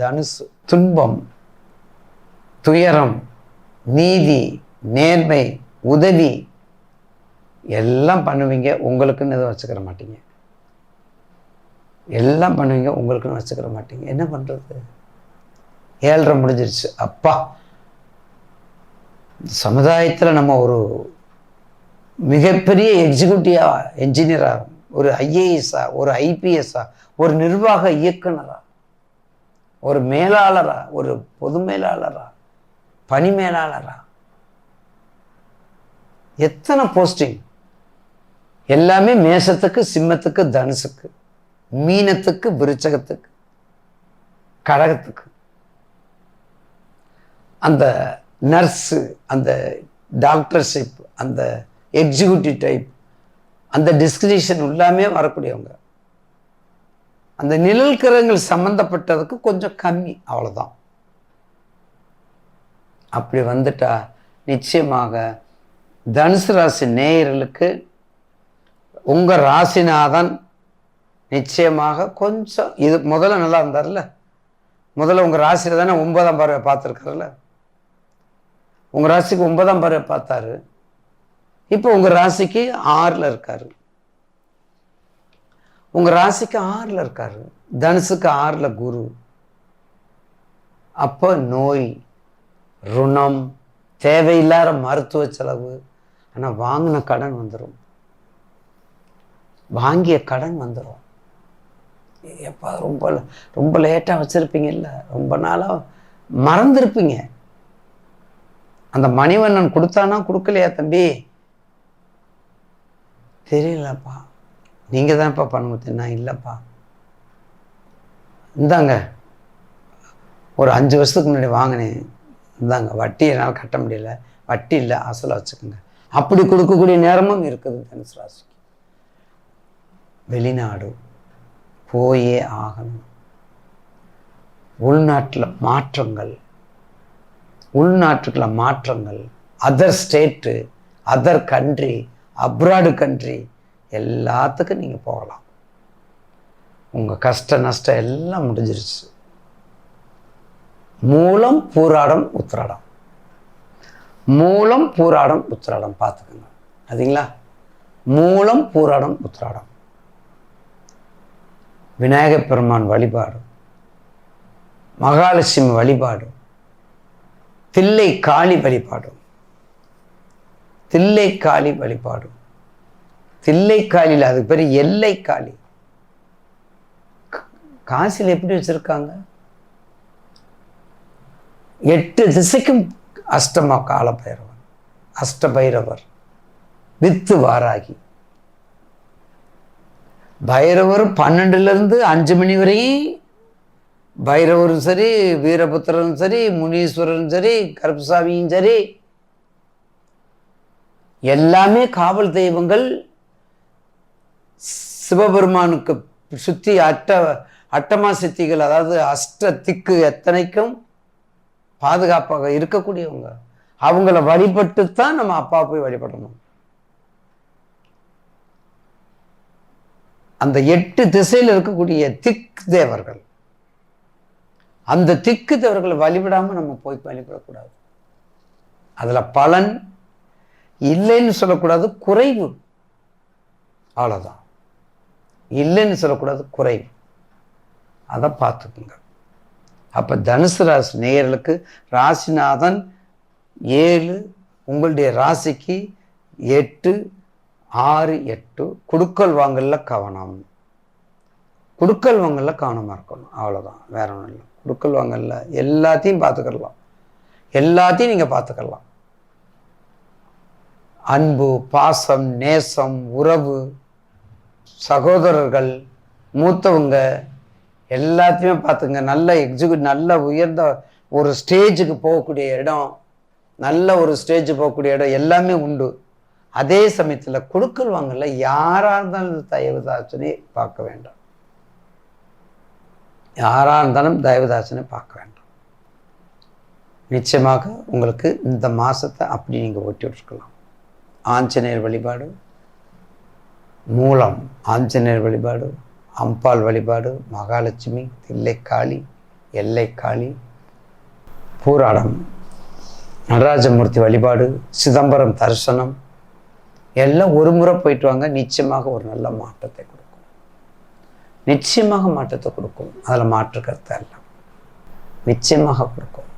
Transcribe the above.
தனுசு துன்பம் துயரம் நீதி நேர்மை உதவி எல்லாம் பண்ணுவீங்க உங்களுக்குன்னு எதுவும் வச்சுக்கிற மாட்டீங்க. எல்லாம் பண்ணுவீங்க உங்களுக்குன்னு வச்சுக்கிற மாட்டீங்க. என்ன பண்ணுறது ஏழ்ரை முடிஞ்சிருச்சு. அப்பா சமுதாயத்தில் நம்ம ஒரு மிகப்பெரிய எக்ஸிக்யூட்டிவா என்ஜினியராக ஒரு ஐஏஎஸ்ஸா ஒரு ஐபிஎஸ்ஸா ஒரு நிர்வாக இயக்குனரா ஒரு மேலாளரா ஒரு பொது மேலாளரா பணி மேலாளரா? எத்தனை போஸ்டிங் எல்லாமே மேசத்துக்கு சிம்மத்துக்கு தனுசுக்கு மீனத்துக்கு விருச்சகத்துக்கு கடகத்துக்கு. அந்த நர்ஸு அந்த டாக்டர்ஷிப் அந்த எக்ஸிக்யூட்டிவ் டைப் அந்த டிஸ்கிரிஷன் எல்லாமே வரக்கூடியவங்க. அந்த நிழல் கிரகங்கள் சம்பந்தப்பட்டதுக்கு கொஞ்சம் கம்மி அவ்வளோதான் அப்படி வந்துட்டா நிச்சயமாக தனுசு ராசி நேயர்களுக்கு உங்கள் ராசிநாதன் நிச்சயமாக கொஞ்சம் இது முதல்ல நல்லா இருந்தார்ல? முதல்ல உங்கள் ராசியில் தானே ஒன்பதாம் பார்வை பார்த்துருக்காருல்ல உங்கள் ராசிக்கு ஒன்பதாம் பார்வை பார்த்தாரு. இப்போ உங்கள் ராசிக்கு ஆறில் இருக்காரு. உங்கள் ராசிக்கு ஆறில் இருக்கார். தனுசுக்கு ஆறில் குரு. அப்போ நோய் ருணம் தேவையில்லாத மருத்துவ செலவு. ஆனால் வாங்கின கடன் வந்துடும் வாங்கிய கடன் வந்துடும் எப்போ ரொம்ப ரொம்ப லேட்டாக வச்சுருப்பீங்கல்ல. ரொம்ப நாளாக மறந்துருப்பீங்க. அந்த மணிவண்ணன் கொடுத்தானா கொடுக்கலையா தம்பி? தெரியலப்பா. நீங்கள் தான்ப்பா பண்ண நான் இல்லைப்பா. இந்தாங்க ஒரு அஞ்சு வருஷத்துக்கு முன்னாடி வாங்கினேன். இந்தாங்க வட்டி என்னால் கட்ட முடியல. வட்டி இல்லை அசலை வச்சுக்கோங்க. அப்படி கொடுக்கக்கூடிய நேரமும் இருக்குது தனுசு ராசிக்கு. வெளிநாடு போயே ஆகணும். உள்நாட்டில் மாற்றங்கள் உள்நாட்டுக்குள்ள மாற்றங்கள் other state other country abroad country எல்லாத்துக்கும் நீங்கள் போகலாம். உங்கள் கஷ்ட நஷ்டம் எல்லாம் முடிஞ்சிருச்சு. மூலம் பூராடம் உத்திராடம். மூலம் பூராடம் உத்திராடம் பார்த்துக்கோங்க. அதுங்களா? மூலம் பூராடம் உத்திராடம். விநாயகப் பெருமான் வழிபாடு. மகாலட்சுமி வழிபாடு. தில்லை காளி வழிபாடு. தில்லை காளி வழிபாடு. தில்லை காளியில் அதுக்கு பேர் எல்லைக்காலி. காசில் எப்படி வச்சுருக்காங்க? எட்டு திசைக்கும் அஷ்டமா கால பைரவர் அஷ்டபைரவர். வித்து வாராகி. பைரவர் பன்னெண்டுலேருந்து அஞ்சு மணி வரையும் பைரவரும் சரி வீரபுத்திரரும் சரி முனீஸ்வரரும் சரி கருப்பசாமியும் சரி எல்லாமே காவல் தெய்வங்கள் சிவபெருமானுக்கு சுற்றி அட்ட அட்டமா சித்திகள் அதாவது அஷ்ட திக்கு எத்தனைக்கும் பாதுகாப்பாக இருக்கக்கூடியவங்க. அவங்கள வழிபட்டு தான் நம்ம அப்பா போய் வழிபடணும். அந்த எட்டு திசையில் இருக்கக்கூடிய திக் தேவர்கள். அந்த திக்கு தேவர்களை வழிபடாம நம்ம போய் வழிபடக்கூடாது. அதுல பலன் இல்லைன்னு சொல்லக்கூடாது குறைவு. அவ்வளோதான் இல்லைன்னு சொல்லக்கூடாது குறைவு. அதை பார்த்துக்குங்க. அப்போ தனுசு ராசி நேயர்களுக்கு ராசிநாதன் ஏழு உங்களுடைய ராசிக்கு எட்டு ஆறு எட்டு குடுக்கல் வாங்கலில் கவனம். குடுக்கல் வாங்கலில் கவனமாக இருக்கணும் அவ்வளோதான் வேற ஒன்றும் இல்லை. குடுக்கல் வாங்கல எல்லாத்தையும் பார்த்துக்கலாம். எல்லாத்தையும் நீங்கள் பார்த்துக்கலாம். அன்பு பாசம் நேசம் உறவு சகோதரர்கள் மூத்தவங்க எல்லாத்தையுமே பார்த்துங்க. நல்ல எக்ஸிக்யூட் நல்ல உயர்ந்த ஒரு ஸ்டேஜுக்கு போகக்கூடிய இடம் நல்ல ஒரு ஸ்டேஜ் போகக்கூடிய இடம் எல்லாமே உண்டு. அதே சமயத்தில் கொடுக்கல் வாங்கல யாராக இருந்தாலும் தயவுதாசனே பார்க்க வேண்டாம். யாராக இருந்தாலும் தயவுதாசனை பார்க்க வேண்டாம். நிச்சயமாக உங்களுக்கு இந்த மாதத்தை அப்படி நீங்கள் ஓட்டி விட்டுருக்கலாம். ஆஞ்சநேயர் வழிபாடு மூலம் ஆஞ்சநேயர் வழிபாடு அம்பாள் வழிபாடு மகாலட்சுமி தில்லைக்காளி எல்லைக்காளி பூராடம் நடராஜமூர்த்தி வழிபாடு சிதம்பரம் தரிசனம் எல்லாம் ஒரு முறை போயிட்டு வாங்க நிச்சயமாக ஒரு நல்ல மாற்றத்தை கொடுக்கும். நிச்சயமாக மாற்றத்தை கொடுக்கும். அதில் மாற்று கருத்தை எல்லாம் நிச்சயமாக கொடுக்கும்.